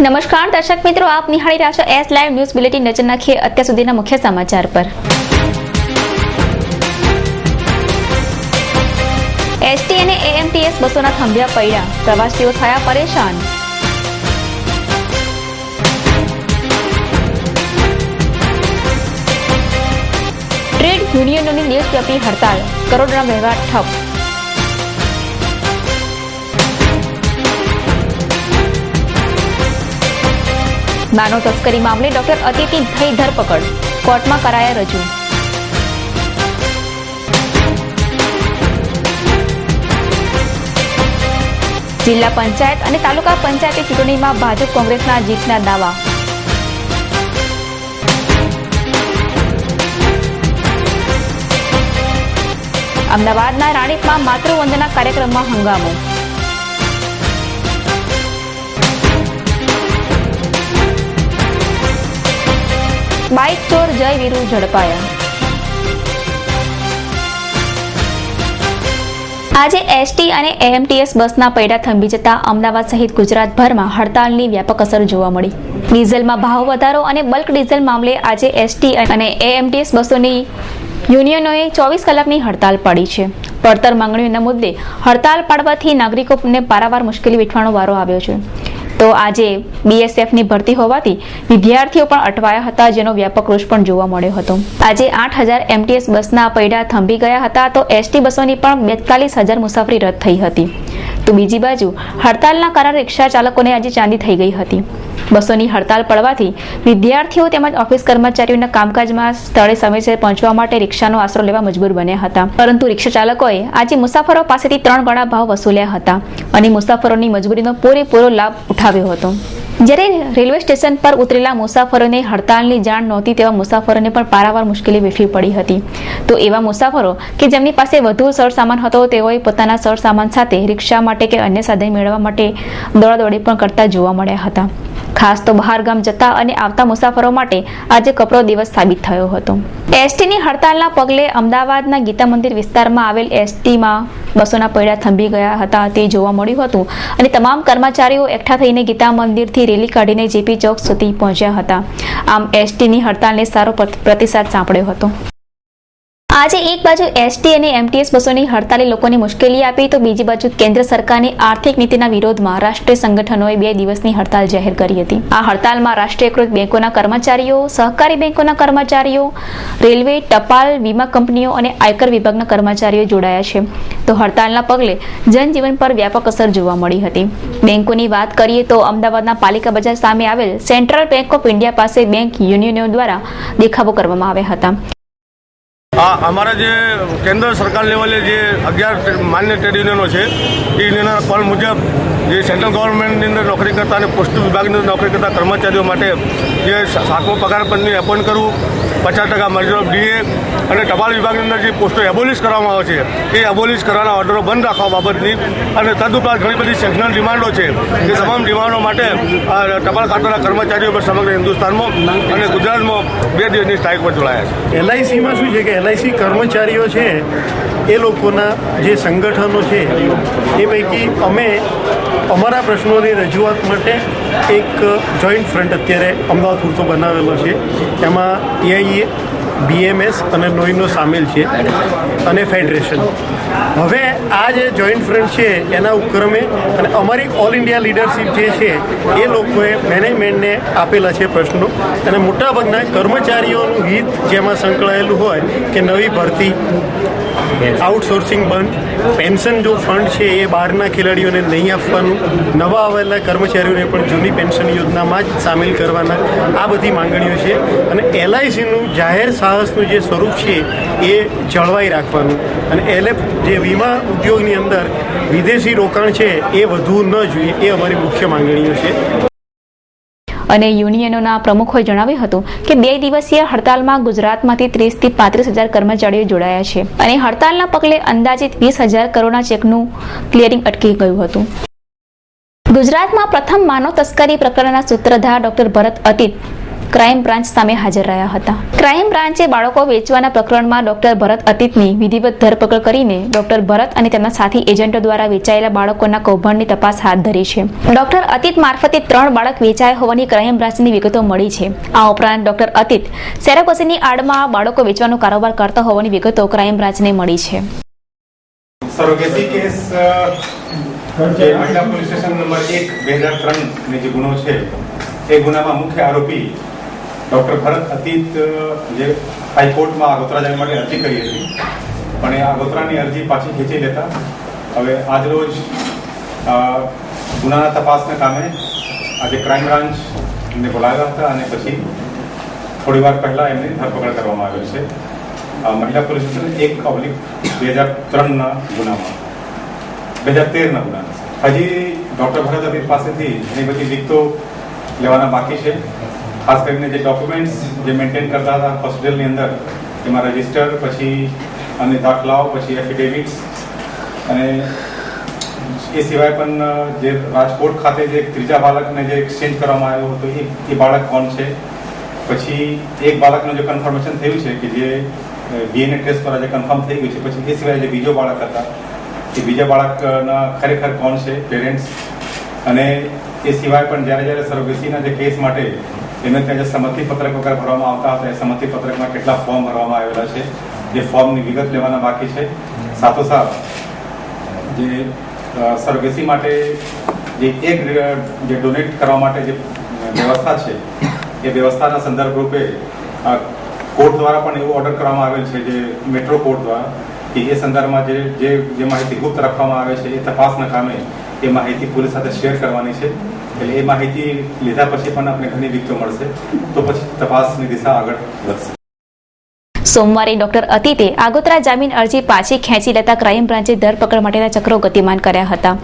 નમસ્કાર, દર્શક મિત્રો, આપ નિહાળી રહ્યા છો એસ લાઈવ ન્યૂઝ બુલેટિન નજર નાખીએ અત્યાર સુધીના મુખ્ય સમાચાર પર. એસટી અને એએમટીએસ બસોના થંભ્યા પડ્યા પ્રવાસીઓ થયા પરેશાન. ટ્રેડ યુનિયનોની દેશવ્યાપી હડતાળ. કરોડના વ્યવહાર ઠપ. માનવ તસ્કરી મામલે ડોક્ટર અતિથિ થઈ ધરપકડ. કોર્ટમાં કરાયા રજૂ. જિલ્લા પંચાયત અને તાલુકા પંચાયતી ચૂંટણીમાં ભાજપ કોંગ્રેસના જીતના દાવા. અમદાવાદના રાણીપમાં માતૃવંદના કાર્યક્રમમાં હંગામો. બાઇક ચોર જય વીરુ ઝડપાયા. આજે એસટી અને એએમટીએસ બસના પૈડા થંભી જતા અમદાવાદ સહિત ગુજરાતભરમાં હડતાલની વ્યાપક અસર જોવા મળી. ડીઝલમાં ભાવ વધારો અને બલ્ક ડીઝલ મામલે આજે એસટી અને એએમટીએસ બસોની યુનિયનોએ ચોવીસ કલાકની હડતાલ પાડી છે. પડતર માંગણીઓના મુદ્દે હડતાલ પાડવાથી નાગરિકોને પારાવાર મુશ્કેલી વેઠવાનો વારો આવ્યો છે. તો આજે બીએસએફની ભરતી હોવાથી વિદ્યાર્થીઓ પણ અટવાયા હતા, જેનો વ્યાપક રોષ પણ જોવા મળ્યો હતો. આજે આઠ હજાર એમટીએસ બસના પૈડા થંભી ગયા હતા, તો એસટી બસોની પણ બેતાલીસ હજાર મુસાફરી રદ થઈ હતી. તો બીજી બાજુ, હડતાલના કારણે રિક્ષા ચાલકોને આજે ચાંદી થઈ ગઈ હતી. બસોની હડતાલ પડવાથી વિદ્યાર્થીઓ તેમજ ઓફિસ કર્મચારીઓના કામકાજમાં સ્થળે સમયસર પહોંચવા માટે રિક્ષાનો આશરો લેવા મજબૂર બન્યા હતા. પરંતુ રિક્ષા ચાલકોએ આજે મુસાફરો પાસેથી ત્રણ ગણા ભાવ વસૂલ્યા હતા અને મુસાફરોની મજબૂરીનો પૂરેપૂરો લાભ ઉઠાવ્યો હતો. જ્યારે રેલવે સ્ટેશન પર ઉતરેલા મુસાફરોને હડતાલની જાણ નહોતી તેવા મુસાફરોને પણ પારાવાર મુશ્કેલી વેઠવી પડી હતી. તો એવા મુસાફરો કે જેમની પાસે વધુ સરસામાન હતો, તેઓએ પોતાના સરસામાન સાથે રિક્ષા માટે કે અન્ય સાધન મેળવવા માટે દોડાદોડી પણ કરતા જોવા મળ્યા હતા. ખાસ તો બહાર ગામ જતા અને આવતા મુસાફરો માટે આજે કપરો દિવસ સાબિત થયો હતો. એસટીની હડતાલના પગલે અમદાવાદના ગીતા મંદિર વિસ્તારમાં આવેલ એસટીમાં બસોના પૈડા થંભી ગયા હતા, તે જોવા મળ્યું હતું. અને તમામ કર્મચારીઓ એકઠા થઈને ગીતા મંદિરથી રેલી કાઢીને જેપી ચોક સુધી પહોંચ્યા હતા. આમ એસટીની હડતાલને સારો પ્રત- પ્રતિસાદ સાંપડ્યો હતો. આજે એક બાજુ એસટી અને એમટીએસ બસોની હડતાલે લોકોને મુશ્કેલી આપી, તો બીજી બાજુ કેન્દ્ર સરકારની આર્થિક નીતિના વિરોધમાં રાષ્ટ્રીય સંગઠનોએ બે દિવસની હડતાલ જાહેર કરી હતી. આ હડતાલમાં રાષ્ટ્રીયકૃત બેંકોના કર્મચારીઓ, સહકારી બેંકોના કર્મચારીઓ, રેલવે, ટપાલ, વીમા કંપનીઓ અને આયકર વિભાગના કર્મચારીઓ જોડાયા છે. તો હડતાલના પગલે જનજીવન પર વ્યાપક અસર જોવા મળી હતી. બેંકોની વાત કરીએ તો અમદાવાદના પાલિકા બજાર સામે આવેલ સેન્ટ્રલ બેંક ઓફ ઇન્ડિયા પાસે બેંક યુનિયનો દ્વારા દેખાવો કરવામાં આવ્યા હતા. આ અમારા જે કેન્દ્ર સરકાર લેવલે જે અગિયાર માન્ય ટ્રેડ યુનિયનો છે, એ યુનિયનના કોલ મુજબ જે સેન્ટ્રલ ગવર્મેન્ટની અંદર નોકરી કરતા અને પોસ્ટ વિભાગની નોકરી કરતા કર્મચારીઓ માટે જે સાતમો પગાર પંચની એપોઇન્ટ કરવું, પચાસ ટકા મર્જર ઓફ ડીએ અને ટપાલ વિભાગની અંદર જે પોસ્ટો એબોલિશ કરવામાં આવે છે, એ એબોલિશ કરવાના ઓર્ડરો બંધ રાખવા બાબતની અને તદુપરાંત ઘણી બધી સેક્શનલ ડિમાન્ડો છે એ તમામ ડિમાન્ડો માટે ટપાલ ખાતાના કર્મચારીઓ પર સમગ્ર હિન્દુસ્તાનમાં અને ગુજરાતમાં બે દિવસની સ્ટ્રાઇક પર જોડાયા છે. એલઆઈસીમાં શું છે કે એલઆઈસી કર્મચારીઓ છે, એ લોકોના જે સંગઠનો છે, એ પૈકી અમે અમારા પ્રશ્નોની રજૂઆત માટે એક જોઈન્ટ ફ્રન્ટ અત્યારે અમદાવાદ પૂરતો બનાવેલો છે. એમાં એઆઈએ બીએમએસ અને નોઈનો સામેલ છે અને ફેડરેશન હવે આ જે જોઈન્ટ ફ્રન્ટ છે, એના ઉપક્રમે અને અમારી ઓલ ઇન્ડિયા લીડરશીપ જે છે, એ લોકોએ મેનેજમેન્ટને આપેલા છે પ્રશ્નો. અને મોટાભાગના કર્મચારીઓનું હિત જેમાં સંકળાયેલું હોય કે નવી ભરતી આઉટસોર્સિંગ બંધ પેન્શન જો ફંડ છે, એ બહારના ખેલાડીઓને નહીં આપવાનું, નવા આવેલા કર્મચારીઓને પણ જૂની પેન્શન યોજનામાં જ સામેલ કરવાના આ બધી માંગણીઓ છે. અને એલઆઈસીનું જાહેર સાહસનું જે સ્વરૂપ છે એ જળવાઈ રાખવાનું. અને એલએફ જે વીમા ઉદ્યોગની અંદર વિદેશી રોકાણ છે એ વધુ ન જોઈએ એ અમારી મુખ્ય માંગણીઓ છે. અને યુનિયનોના પ્રમુખોએ જણાવ્યું હતું કે બે દિવસીય હડતાલમાં ગુજરાતમાંથી ત્રીસથી પાંત્રીસ હજાર કર્મચારીઓ જોડાયા છે. અને હડતાલના પગલે અંદાજિત વીસ હજાર કરોડના ચેકનું ક્લિયરિંગ અટકી ગયું હતું. ગુજરાતમાં પ્રથમ માનવ તસ્કરી પ્રકરણના સૂત્રધાર doctor Bharat Atit crime branch સામે હાજર રહ્યા હતા. ક્રાઇમ બ્રાન્ચે બાળકો વેચવાના પ્રકરણમાં ડોક્ટર ભરત અતીતની વિધિવત ધરપકડ કરીને ડોક્ટર ભરત અને તેમના સાથી એજન્ટો દ્વારા વેચાયેલા બાળકોના કૌભાંડની તપાસ હાથ ધરી છે. ડોક્ટર અતીત મારફતે ત્રણ બાળક વેચાયા હોવાની ક્રાઇમ બ્રાન્ચની વિગતો મળી છે. આ ઉપરાંત ડોક્ટર અતીત સેરાપસીની આડમાં બાળકો વેચવાનો કારોબાર કરતા હોવાની વિગતો ક્રાઇમ બ્રાન્ચને મળી છે. સરોગેસી પોલીસ સ્ટેશન નંબર એક, બે હજાર ત્રણ જે ગુનો છે, એ ગુનામાં મુખ્ય આરોપી ડૉક્ટર ભરત અતીત જે હાઈકોર્ટમાં આગોતરા જવા માટે અરજી કરી હતી. પણ એ આગોતરાની અરજી પાછી ખેંચી લેતા. હવે આજરોજ ગુનાના તપાસના કામે આજે ક્રાઇમ બ્રાન્ચને બોલાવ્યા હતા અને પછી થોડી વાર પહેલાં એમની ધરપકડ કરવામાં આવ્યો છે. મહિલા પોલીસ એક ઓબ્લિક બે હજાર ત્રણના ગુનામાં. બે હજાર તેરના ગુનામાં. હજી ડૉક્ટર ભરત અતીત પાસેથી ઘણી બધી વિગતો લેવાના બાકી છે. ખાસ કરીને જે ડોક્યુમેન્ટ્સ જે મેન્ટેન કરતા હતા હોસ્પિટલની અંદર, એમાં રજિસ્ટર પછી અને દાખલાઓ, પછી એફિડેવિટ્સ અને એ સિવાય પણ જે રાજકોટ ખાતે જે ત્રીજા બાળકને જે એક્સચેન્જ કરવામાં આવ્યો હતો, એ બાળક કોણ છે? પછી એક બાળકનું જે કન્ફર્મેશન થયું છે કે જે ડીએનએ ટેસ્ટ દ્વારા જે કન્ફર્મ થઈ ગયું છે, પછી એ સિવાય જે બીજો બાળક હતા, એ બીજા બાળકના ખરેખર કોણ છે? પેરેન્ટ્સ અને એ સિવાય પણ જ્યારે જ્યારે સરોગેસીના જે કેસ માટે એમને ત્યાં જે સંમતિ પત્રક વગર ભરવામાં આવતા હતા, એ સંમતિ પત્રકમાં કેટલા ફોર્મ ભરવામાં આવેલા છે, જે ફોર્મની વિગત લેવાના બાકી છે. સાથોસાથ જે સર્વિસી માટે જે એક જે ડોનેટ કરવા માટે જે વ્યવસ્થા છે, એ વ્યવસ્થાના સંદર્ભ રૂપે કોર્ટ દ્વારા પણ એવું ઓર્ડર કરવામાં આવેલ છે, જે મેટ્રો કોર્ટ દ્વારા, કે એ સંદર્ભમાં જે જે માહિતી ગુપ્ત રાખવામાં આવે છે, એ તપાસના કામે એ માહિતી પોલીસ સાથે શેર કરવાની છે. એટલે એ માહિતી લીધા પછી પણ આપણે ઘણી વિગતો મળશે. તો પછી તપાસની દિશા આગળ વધશે. સોમવારે ડોક્ટર અતીતે આગોતરા જામીન અરજી પાછી ખેંચી લેતા ક્રાઇમ બ્રાન્ચે ધરપકડ માટેના ચક્રો ગતિમાન કર્યા હતા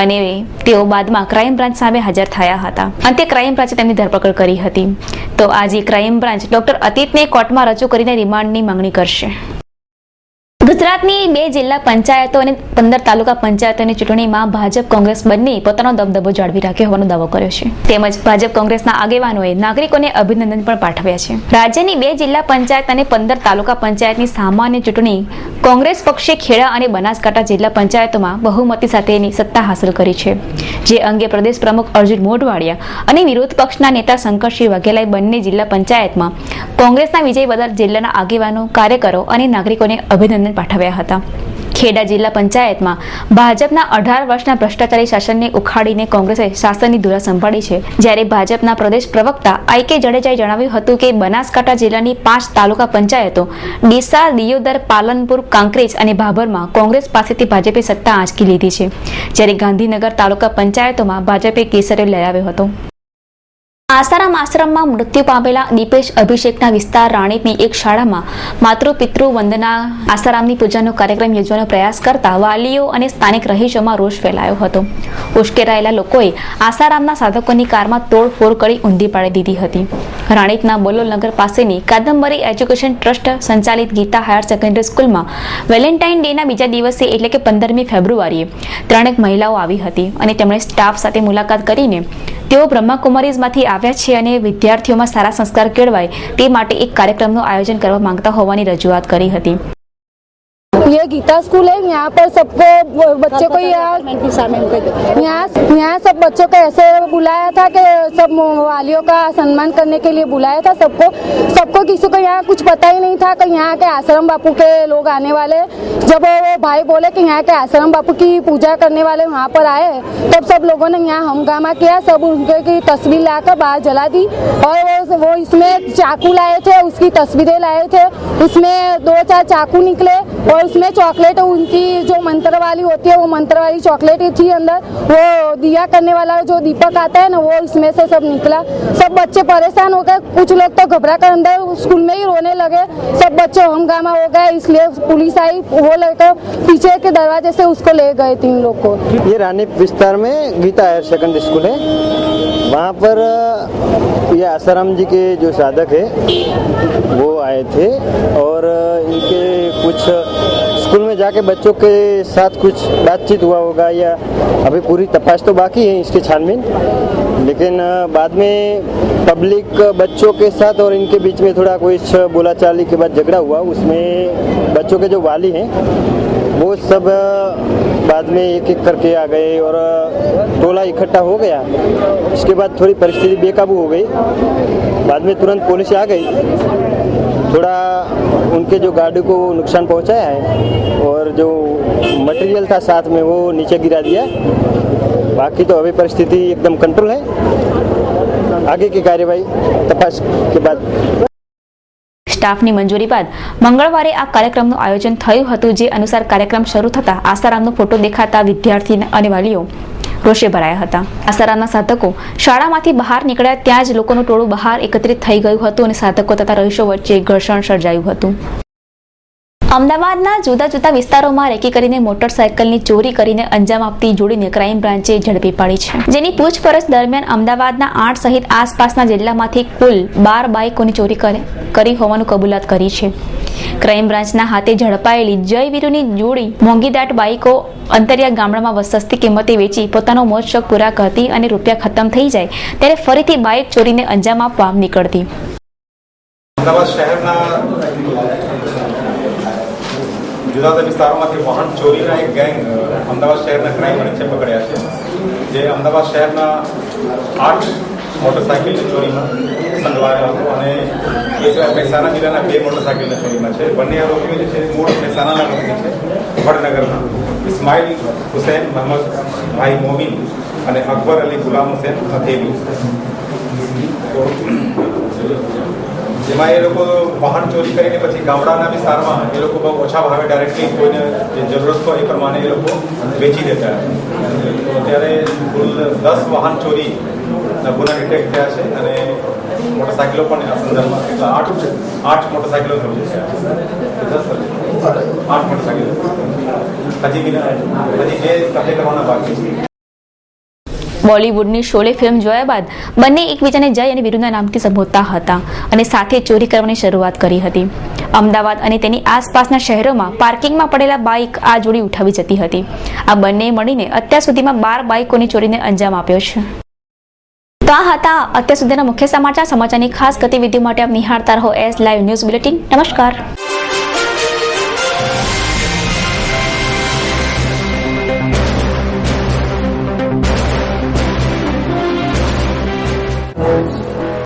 અને તેઓ બાદમાં ક્રાઇમ બ્રાન્ચ સામે હાજર થયા હતા. અંતે ક્રાઇમ બ્રાન્ચે તેમની ધરપકડ કરી હતી. તો આજે ક્રાઇમ બ્રાન્ચ ડોક્ટર અતીતને કોર્ટમાં રજૂ કરીને રિમાન્ડની માંગણી કરશે. ગુજરાતની બે જિલ્લા પંચાયતો અને પંદર તાલુકા પંચાયતોની ચૂંટણીમાં ભાજપ કોંગ્રેસ બંને પોતાનો દબદબો જાળવી રાખ્યો હોવાનો દાવો કર્યો છે. તેમજ ભાજપ કોંગ્રેસના આગેવાનોએ નાગરિકોને અભિનંદન પણ પાઠવ્યા છે. રાજ્યની બે જિલ્લા પંચાયત અને પંદર તાલુકા પંચાયતની સામાન્ય ચૂંટણી કોંગ્રેસ પક્ષે ખેડા અને બનાસકાંઠા જિલ્લા પંચાયતોમાં બહુમતી સાથેની સત્તા હાંસલ કરી છે. જે અંગે પ્રદેશ પ્રમુખ અર્જુન મોઢવાડિયા અને વિરોધ પક્ષના નેતા શંકરસિંહ વાઘેલાએ બંને જિલ્લા પંચાયતમાં કોંગ્રેસના વિજય બદલ જિલ્લાના આગેવાનો, કાર્યકરો અને નાગરિકોને અભિનંદન પાઠવ્યા હતા. ખેડા જિલ્લા પંચાયતમાં ભાજપના અઢાર વર્ષના ભ્રષ્ટાચારી શાસનને ઉખાડીને કોંગ્રેસે શાસનની ધુરા સંભાળી છે. જ્યારે ભાજપના પ્રદેશ પ્રવક્તા આઈ કે જડેજાએ જણાવ્યું હતું કે બનાસકાંઠા જિલ્લાની પાંચ તાલુકા પંચાયતો ડીસા, દિયોદર, પાલનપુર, કાંકરેજ અને ભાભરમાં કોંગ્રેસ પાસેથી ભાજપે સત્તા આંચકી લીધી છે. જ્યારે ગાંધીનગર તાલુકા પંચાયતોમાં ભાજપે કેસરે લહેરાવ્યો હતો. આસારામ આશ્રમમાં મૃત્યુ પામેલા દીપેશ અભિષેકના વિસ્તાર રાણીપની એક શાળામાં માતૃ પિતૃ વંદના આસારામની પૂજાનો કાર્યક્રમ યોજવાનો પ્રયાસ કરતા વાલીઓ અને સ્થાનિક રહીશોમાં રોષ ફેલાયો હતો. ઉશ્કેરાયેલા લોકોએ આસારામના સાધકોની કારમાં તોડફોડ કરી ઊંધી પાડી દીધી હતી. રાણીપના બોલોનગર પાસેની કાદંબરી એજ્યુકેશન ટ્રસ્ટ સંચાલિત ગીતા હાયર સેકન્ડરી સ્કૂલમાં વેલેન્ટાઇન ડેના બીજા દિવસે એટલે કે પંદરમી ફેબ્રુઆરીએ ત્રણેક મહિલાઓ આવી હતી અને તેમણે સ્ટાફ સાથે મુલાકાત કરીને તેઓ બ્રહ્માકુમારીઝમાંથી આવ્યા છે અને વિદ્યાર્થીઓમાં સારા સંસ્કાર કેળવાય તે માટે એક કાર્યક્રમનું આયોજન કરવા માંગતા હોવાની રજૂઆત કરી હતી. ये गीता स्कूल है यहाँ पर सबको बच्चे को यहाँ यहाँ यहाँ सब बच्चों को ऐसे बुलाया था कि सब वालियों का सम्मान करने के लिए बुलाया था सबको। सबको किसी को यहाँ कुछ पता ही नहीं था कि यहाँ के आश्रम बापू के लोग आने वाले जब वो भाई बोले कि यहाँ के आश्रम बापू की पूजा करने वाले वहाँ पर आए तब सब लोगों ने यहाँ हंगामा किया। सब उनके की तस्वीर लाकर बाहर जला दी और वो वो इसमें चाकू लाए थे उसकी तस्वीरें लाए थे। उसमें दो चार चाकू निकले और उसमें चॉकलेट उनकी जो मंत्र वाली होती है, वो मंत्र वाली चॉकलेट थी अंदर। वो दिया करने वाला जो दीपक आता है ना, वो इसमें से सब निकला। सब बच्चे परेशान हो गए। कुछ लोग तो घबरा कर अंदर, स्कूल में ही रोने लगे। सब बच्चे हंगामा हो गए, इसलिए पुलिस आई। वो लेकर पीछे के दरवाजे से उसको ले गए तीन लोग को। ये रानी विस्तार में गीता हायर सेकेंडरी स्कूल है। वहाँ पर, ये आसाराम जी के जो साधक है, वो आए थे और इनके कुछ स्कूल में जाके बच्चों के साथ कुछ बातचीत हुआ होगा या अभी पूरी तपाश तो बाकी है इसकी छानबीन। लेकिन बाद में पब्लिक बच्चों के साथ और इनके बीच में थोड़ा कुछ बोलाचाली के बाद झगड़ा हुआ, उसमें बच्चों के जो वाली हैं, वो सब बाद में एक एक करके आ गए और टोला इकट्ठा हो गया। इसके बाद थोड़ी परिस्थिति बेकाबू हो गई। बाद में तुरंत पुलिस आ गई। थोड़ा उनके जो गाड़ी को नुकसान पहुँचाया है और जो मटेरियल था साथ में, वो नीचे गिरा दिया। बाकी तो अभी परिस्थिति एकदम कंट्रोल है। आगे की कार्यवाही, तपास के बाद। સ્ટાફની મંજૂરી બાદ મંગળવારે આ કાર્યક્રમનું આયોજન થયું હતું, જે અનુસાર કાર્યક્રમ શરૂ થતા આસારામનો ફોટો દેખાતા વિદ્યાર્થી અને વાલીઓ રોષે ભરાયા હતા. આસારામના સાધકો શાળામાંથી બહાર નીકળ્યા ત્યાં જ લોકોનું ટોળું બહાર એકત્રિત થઈ ગયું હતું અને સાધકો તથા રહીશો વચ્ચે ઘર્ષણ સર્જાયું હતું. અમદાવાદના જુદા જુદા વિસ્તારોમાં રેકી કરીને મોટરસાયકલની ચોરી કરીને અંજામ આપતી જોડીને ક્રાઇમ બ્રાન્ચે ઝડપી પાડી છે. જેની પૂછપરછ દરમિયાન અમદાવાદના આઠ સહિત આસપાસના જિલ્લામાંથી કુલ બાર બાઇકોની ચોરી કરે- હોવાનું કબૂલાત કરી છે. ક્રાઇમ બ્રાન્ચના હાથે ઝડપાયેલી જયવીરુની જોડી મોંઘીદાટ બાઇકો અંતરિયા ગામડામાં સસ્તી કિંમતે વેચી પોતાનો મોજ શોખ પૂરા કરતી અને રૂપિયા ખતમ થઈ જાય ત્યારે ફરીથી બાઇક ચોરીને અંજામ આપવા નીકળતી. અમદાવાદ શહેરના જુદા વિસ્તારોમાંથી વાહન ચોરીના એક ગેંગ અમદાવાદ શહેરના ક્રાઇમ બ્રાન્ચે પકડ્યા છે. જે અમદાવાદ શહેરના આઠ મોટરસાઇકલની ચોરીમાં સંડવાયેલા હતો અને એ મહેસાણા જિલ્લાના બે મોટરસાઇકલની ચોરીમાં છે. બંને આરોપીઓ જે છે મૂળ મહેસાણાના વતની છે વડનગરના ઇસ્માઇલ હુસૈન, મહમદ ભાઈ મોમિન અને અકબર અલી ગુલામ હુસૈન હથેલી જેમાં એ લોકો વાહન ચોરી કરીને પછી ગામડાના વિસ્તારમાં એ લોકો બહુ ઓછા ભાવે ડાયરેક્ટલી કોઈને જે જરૂરત હોય એ પ્રમાણે એ લોકો વેચી દેતા તો ત્યારે કુલ દસ વાહન ચોરી ગુના ડિટેક્ટ થયા છે અને મોટરસાઇકલો પણ આ સંદર્ભમાં, એટલે આઠ આઠ મોટરસાઇકલો કબજે થયા છે. દસ આઠ મોટરસાઇકલો હજી હજી બે કબજે કરવાના બાકી છે. બોલિવૂડની શોલે ફિલ્મ જોયા બાદ બંને એકબીજાને જય અને વીરુના નામથી સંબોધતા હતા અને સાથે ચોરી કરવાની શરૂઆત કરી હતી. અમદાવાદ અને તેની આસપાસના શહેરોમાં પાર્કિંગમાં પડેલા બાઇક આ જોડી ઉઠાવી જતી હતી. આ બંને મળીને અત્યાર સુધીમાં બાર બાઇકોની ચોરીને અંજામ આપ્યો છે. તો આ હતા અત્યાર સુધીના મુખ્ય સમાચાર, સમાચારની ખાસ ગતિવિધિ માટે આપ નિહાળતા રહો એસ લાઈવ ન્યૂઝ બુલેટિન નમસ્કાર.